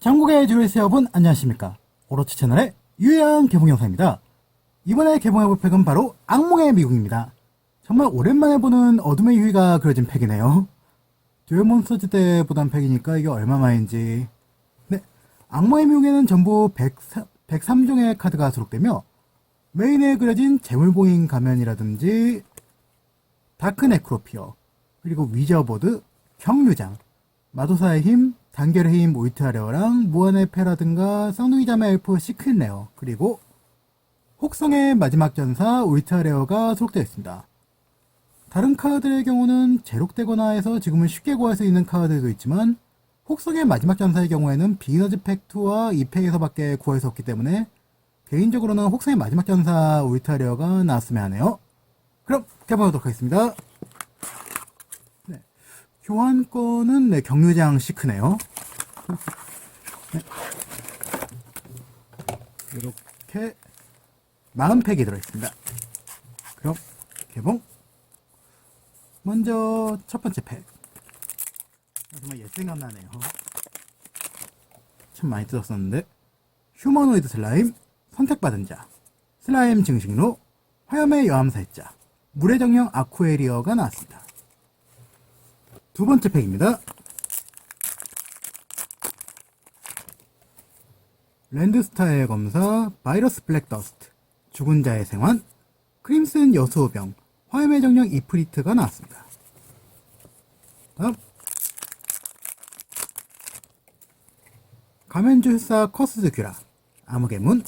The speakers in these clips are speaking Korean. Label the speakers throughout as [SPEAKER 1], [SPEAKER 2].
[SPEAKER 1] 전국의 주얼스 여러분 안녕하십니까. 오로치 채널의 유해한 개봉 영상입니다. 이번에 개봉해볼 팩은 바로 악몽의 미국입니다. 정말 오랜만에 보는 어둠의 유희가 그려진 팩이네요. 듀얼 몬스터즈 때 보던 팩이니까 이게 얼마만인지. 네 악몽의 미국에는 전부 103, 103종의 카드가 수록되며 메인에 그려진 재물보인 가면이라든지 다크 네크로피어 그리고 위저보드, 경류장 마도사의 힘, 단결의 힘 오이트하레어랑 무한의 패라든가 쌍둥이자매 엘프 시크릿레어 그리고 혹성의 마지막 전사 오이트하레어가 수록되어 있습니다. 다른 카드의 경우는 제록되거나 해서 지금은 쉽게 구할 수 있는 카드도 있지만 혹성의 마지막 전사의 경우에는 비너즈 팩2와 2팩에서밖에 구할 수 없기 때문에 개인적으로는 혹성의 마지막 전사 오이트하레어가 나왔으면 하네요. 그럼 개봉하도록 하겠습니다. 교환권은 네, 경유장 시크네요. 네. 이렇게 40팩이 들어있습니다. 그럼 개봉. 먼저 첫 번째 팩. 아, 정말 옛 생각 나네요. 참 많이 뜯었었는데 휴머노이드 슬라임 선택받은 자 슬라임 증식로 화염의 여함사자 물의 정령 아쿠에리어가 나왔습니다. 두 번째 팩입니다. 랜드스타의 검사, 바이러스 블랙더스트, 죽은 자의 생환, 크림슨 여수호병, 화염의 정령 이프리트가 나왔습니다. 다음 가면주사 커스드 규라, 암흑의 문,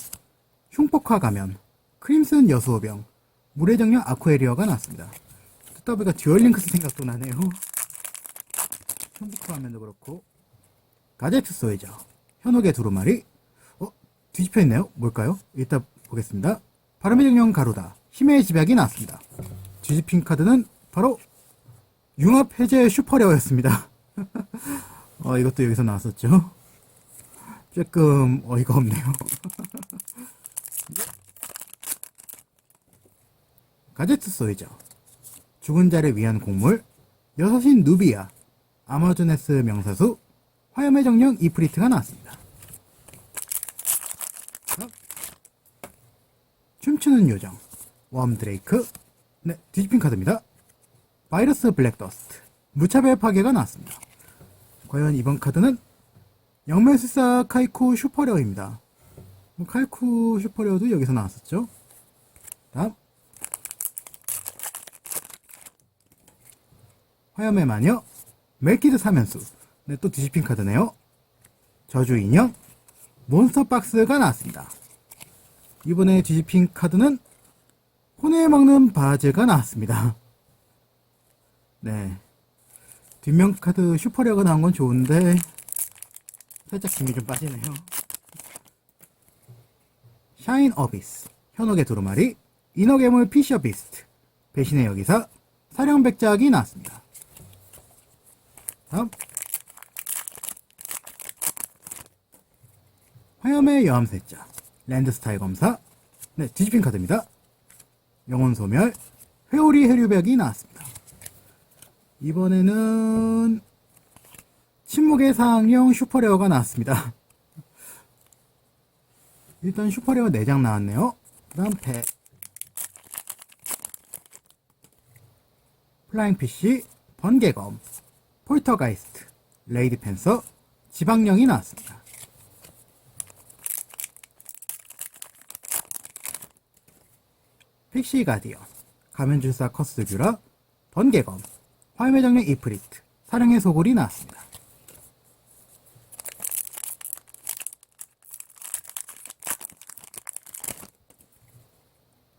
[SPEAKER 1] 흉폭화 가면, 크림슨 여수호병, 물의 정령 아쿠에리어가 나왔습니다. 듣다 보니까 듀얼링크스 생각도 나네요. 흉폭화 가면도 그렇고 가제트 소이저, 현혹의 두루마리, 어? 뒤집혀 있네요? 뭘까요? 이따 보겠습니다. 바람의 정령 가루다, 힘의 집약이 나왔습니다. 뒤집힌 카드는 바로 융합 해제 슈퍼레어였습니다. 어, 이것도 여기서 나왔었죠. 조금 어이가 없네요. 가제트 소이저, 죽은 자를 위한 곡물, 여섯인 누비아, 아마존에스 명사수, 화염의 정령 이프리트가 나왔습니다. 춤추는 요정, 웜 드레이크, 네, 뒤집힌 카드입니다. 바이러스 블랙더스트, 무차별 파괴가 나왔습니다. 과연 이번 카드는 영매술사 카이쿠 슈퍼레어입니다. 뭐 카이쿠 슈퍼레어도 여기서 나왔었죠. 다음 화염의 마녀 멜키드 사면수 네, 또 뒤집힌 카드네요. 저주 인형 몬스터 박스가 나왔습니다. 이번에 뒤집힌 카드는 혼에 먹는 바즈가 나왔습니다. 네. 뒷면 카드 슈퍼레어가 나온 건 좋은데 살짝 힘이 좀 빠지네요. 샤인 어비스, 현혹의 두루마리, 인어괴물 피셔 비스트, 배신의 여기사, 사령백작이 나왔습니다. 다음 화염의 여함세자, 랜드스타일 검사, 네, 뒤집힌 카드입니다. 영혼 소멸, 회오리 해류벽이 나왔습니다. 이번에는 침묵의 상형 슈퍼레어가 나왔습니다. 일단 슈퍼레어 4장 나왔네요. 그 다음 팩. 플라잉 PC, 번개검, 폴터가이스트, 레이디 펜서, 지방령이 나왔습니다. 픽시 가디언, 가면줄사 커스 뷰라, 번개검, 화염의 정령 이프리트, 사령의 소굴이 나왔습니다.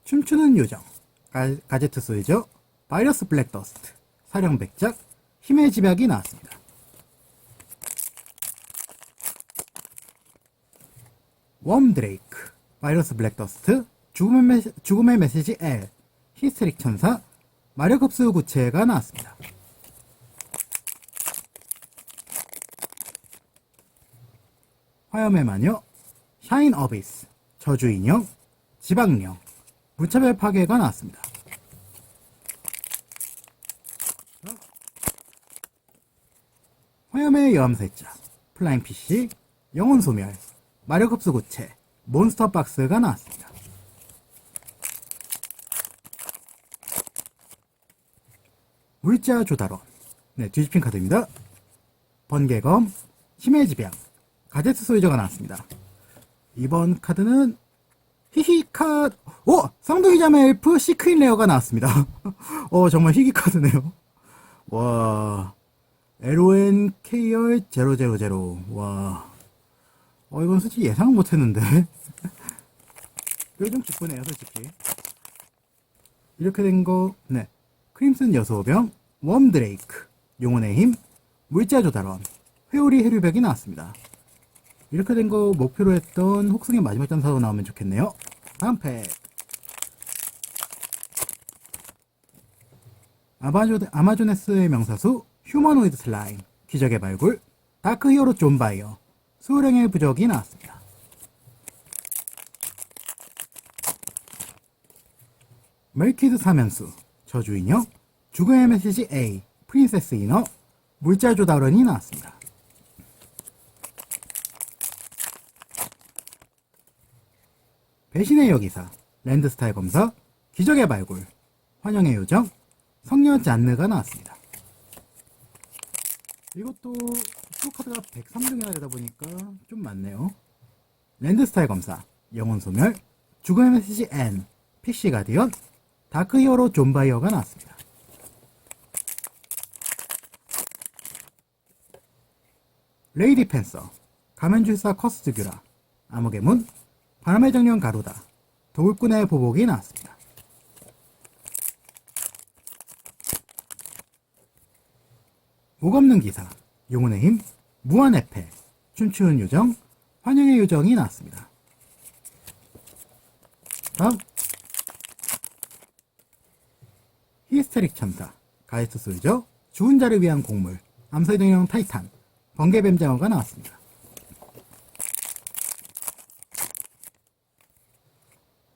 [SPEAKER 1] 춤추는 요정, 가, 가제트 소이저, 바이러스 블랙더스트, 사령 백작, 힘의 집약이 나왔습니다. 웜 드레이크, 바이러스 블랙더스트, 죽음의, 메, 죽음의 메시지 L, 히스테릭 천사, 마력 흡수 구체가 나왔습니다. 화염의 마녀, 샤인 어비스, 저주 인형, 지방령, 무차별 파괴가 나왔습니다. 화염의 여함세자, 플라잉 PC, 영혼 소멸, 마력 흡수 고체, 몬스터 박스가 나왔습니다. 물자 조달원, 네, 뒤집힌 카드입니다. 번개검, 힘의 지병, 가제트 소유자가 나왔습니다. 이번 카드는 히히 카드, 오! 쌍둥이 자매 엘프 시크인 레어가 나왔습니다. 어, 정말 희귀 카드네요. 와, LON KR 000. 와, 어, 이건 솔직히 예상 못 했는데. 좀 기쁘네요, 솔직히. 이렇게 된 거, 네. 크림슨 여소병, 웜드레이크, 용혼의 힘, 물자 조달원, 회오리 해류벽이 나왔습니다. 이렇게 된 거 목표로 했던 혹승의 마지막 전사도 나오면 좋겠네요. 다음 팩. 아마존, 아마존에스의 명사수, 휴머노이드 슬라임, 기적의 발굴, 다크 히어로 존바이어, 수호령의 부적이 나왔습니다. 멜키드 사면수, 저주 인형, 죽음의 메시지 A, 프린세스 이너, 물자 조달원이 나왔습니다. 배신의 여기사, 랜드스타일 검사, 기적의 발굴, 환영의 요정, 성녀 잔느가 나왔습니다. 이것도 프로카드가 103종이나 되다 보니까 좀 많네요. 랜드스타일 검사, 영혼 소멸, 죽음의 메시지 N, 픽시 가디언, 다크 히어로 존바이어가 나왔습니다. 레이디 펜서, 가면줄사 커스트규라, 암흑의 문, 바람의 정령 가루다, 도울꾼의 보복이 나왔습니다. 목 없는 기사, 용혼의 힘, 무한의 패, 춤추는 요정, 환영의 요정이 나왔습니다. 다음 히스테릭 천사, 가이스트 솔저, 죽은 자를 위한 곡물, 암살 동형 타이탄, 번개뱀장어가 나왔습니다.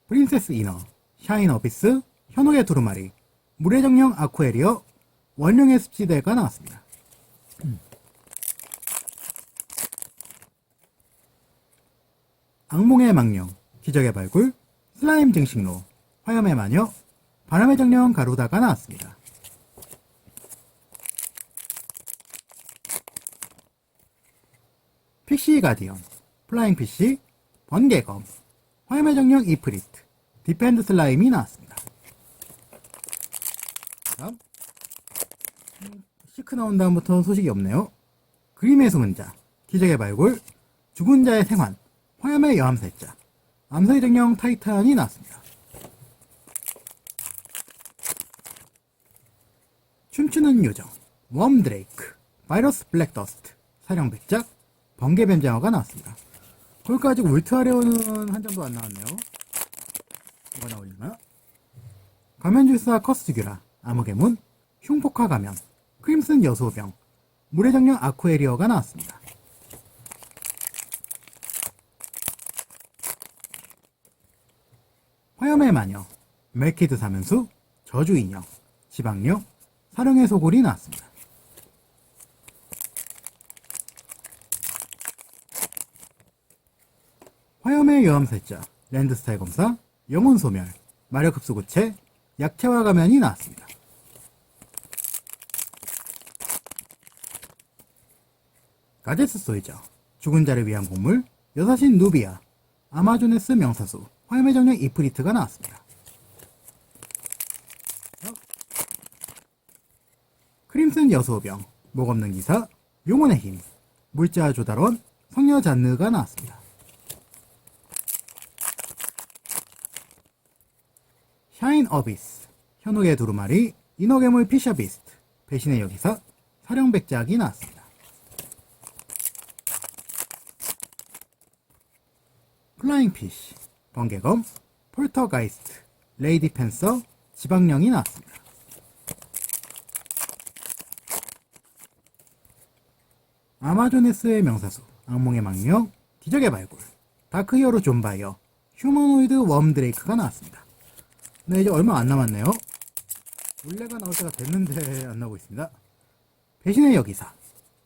[SPEAKER 1] 프린세스 이너, 샤인 어비스, 현혹의 두루마리, 물의 정령 아쿠에리어, 원령의 습지대가 나왔습니다. 악몽의 망령, 기적의 발굴, 슬라임 증식로, 화염의 마녀, 바람의 정령 가루다가 나왔습니다. 픽시 가디언, 플라잉 피시, 번개검, 화염의 정령 이프리트, 디펜드 슬라임이 나왔습니다. 다음 음, 시크 나온 다음부터 소식이 없네요. 그림의 수문자, 기적의 발굴, 죽은 자의 생환, 화염의 여함살자, 암살 정령 타이탄이 나왔습니다. 춤추는 요정, 웜 드레이크, 바이러스 블랙 더스트, 사령 백작, 번개 뱀장어가 나왔습니다. 거기까지 울트라레오는 한 점도 안 나왔네요. 뭐가 나올려나? 가면줄사 커스규라, 암흑의 문, 흉폭화 가면, 크림슨 여소병, 물의 정령 아쿠에리어가 나왔습니다. 화염의 마녀, 멜키드 사면수, 저주 인형, 지방령, 사령의 소굴이 나왔습니다. 화염의 여함살자, 랜드스타일 검사, 영혼 소멸, 마력 흡수 고체, 약체화 가면이 나왔습니다. 가제스 소이저, 죽은 자를 위한 곡물, 여사신 누비아, 아마존에스 명사수, 화염의 정령 이프리트가 나왔습니다. 크림슨 여수병, 목 없는 기사, 용혼의 힘, 물자 조달원, 성녀 잔느가 나왔습니다. 샤인 어비스, 현혹의 두루마리, 인어괴물 피셔비스트, 배신의 여기사, 사령백작이 나왔습니다. 플라잉 피쉬, 번개검, 폴터가이스트, 레이디 펜서, 지방령이 나왔습니다. 아마존에스의 명사수, 악몽의 망령, 기적의 발굴, 다크 히어로 존바이어, 휴머노이드 웜드레이크가 나왔습니다. 네, 이제 얼마 안 남았네요. 원래가 나올 때가 됐는데 안 나오고 있습니다. 배신의 여기사,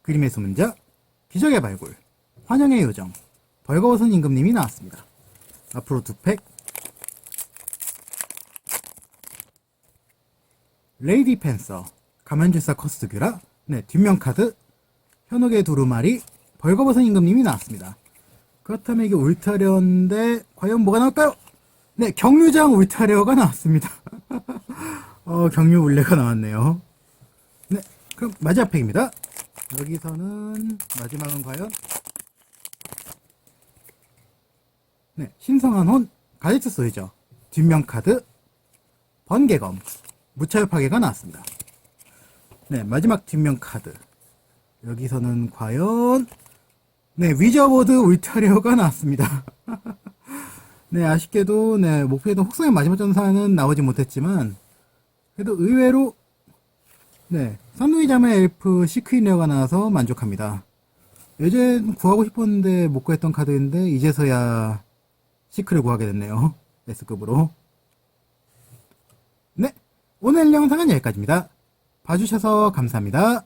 [SPEAKER 1] 그림의 수문자, 기적의 발굴, 환영의 요정, 벌거벗은 임금님이 나왔습니다. 앞으로 두 팩. 레이디 펜서, 가면질사 커스규라, 네, 뒷면 카드, 현혹의 두루마리, 벌거벗은 임금님이 나왔습니다. 그렇다면 이게 울타리어인데, 과연 뭐가 나올까요? 네, 경류장 울타리어가 나왔습니다. 어, 경류 울레가 나왔네요. 네, 그럼 마지막 팩입니다. 여기서는, 마지막은 과연, 네, 신성한 혼, 가제트 소이죠. 뒷면 카드, 번개검, 무차별 파괴가 나왔습니다. 네, 마지막 뒷면 카드. 여기서는 과연, 네, 위저보드 울타리어가 나왔습니다. 네, 아쉽게도, 네, 목표했던 혹성의 마지막 전사는 나오지 못했지만, 그래도 의외로, 네, 선누이 자매 엘프 시크인레어가 나와서 만족합니다. 예전 구하고 싶었는데 못 구했던 카드인데, 이제서야 시크를 구하게 됐네요. S급으로. 네, 오늘 영상은 여기까지입니다. 봐주셔서 감사합니다.